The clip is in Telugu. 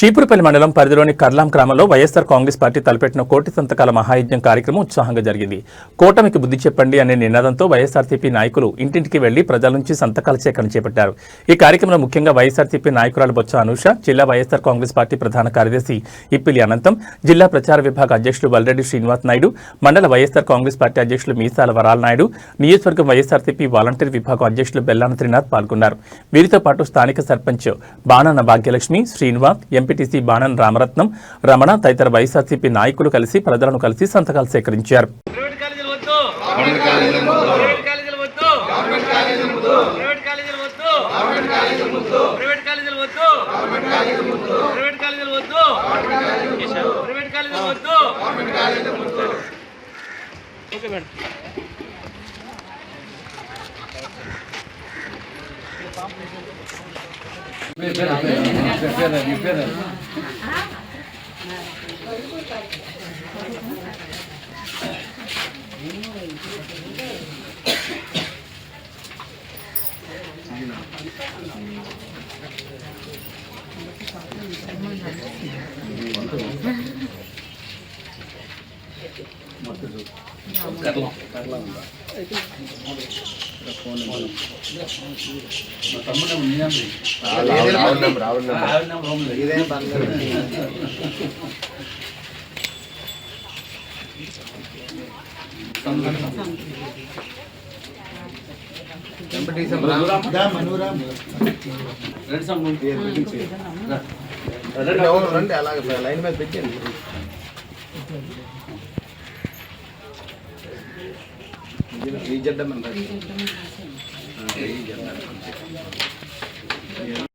చీపురుపల్లి మండలం పరిధిలోని కర్లాం గ్రామంలో వైఎస్ఆర్ కాంగ్రెస్ పార్టీ తలపెట్టిన కోటి సంతకాల మహాయజ్ఞం కార్యక్రమం ఉత్సాహంగా జరిగింది. కూటమికి బుద్ధి చెప్పండి అనే నినాదంతో వైఎస్ఆర్సీపీ నాయకులు ఇంటింటికి వెళ్ళి ప్రజల నుంచి సంతకాల సేకరణ చేపట్టారు. ఈ కార్యక్రమంలో ముఖ్యంగా వైఎస్ఆర్సీపీ నాయకురాలు బొత్స అనూష జిల్లా వైఎస్ఆర్ కాంగ్రెస్ పార్టీ ప్రధాన కార్యదర్శి ఇప్పిలి అనంతం జిల్లా ప్రచార విభాగ అధ్యక్షులు బల్రెడ్డి శ్రీనివాస్ నాయుడు మండల వైఎస్ఆర్ కాంగ్రెస్ పార్టీ అధ్యక్షులు మీసాల వరాల నాయుడు నియోజకవర్గం వైఎస్ఆర్సీపీ వాలంటీర్ విభాగం అధ్యక్షులు బెల్లాన త్రినాథ్ పాల్గొన్నారు. వీరితో పాటు స్థానిక సర్పంచ్ బాణన్న భాగ్యలక్ష్మి శ్రీనివాస్ ఎంపీటీసీ బాణన్ రామరత్నం రమణ తదితర వైఎస్ఆర్సీపీ నాయకులు కలిసి ప్రజలను కలిసి సంతకాలు సేకరించారు ప్రైవేట్ కాలేజీలు వద్దు ప్రైవేట్ కాలేజీలు వద్దు ప్రైవేట్ కాలేజీలు వద్దు ప్రైవేట్ కాలేజీలు వద్దు ప్రైవేట్ కాలేజీలు వద్దు ప్రైవేట్ కాలేజీలు వద్దు ప్రైవేట్ కాలేజీలు వద్దు ఓకే మేడం రండి అలాగే లైన్ మీద పెట్టండి ಈಜಡ್ಡ ಮಂದಿ ಈಜಡ್ಡ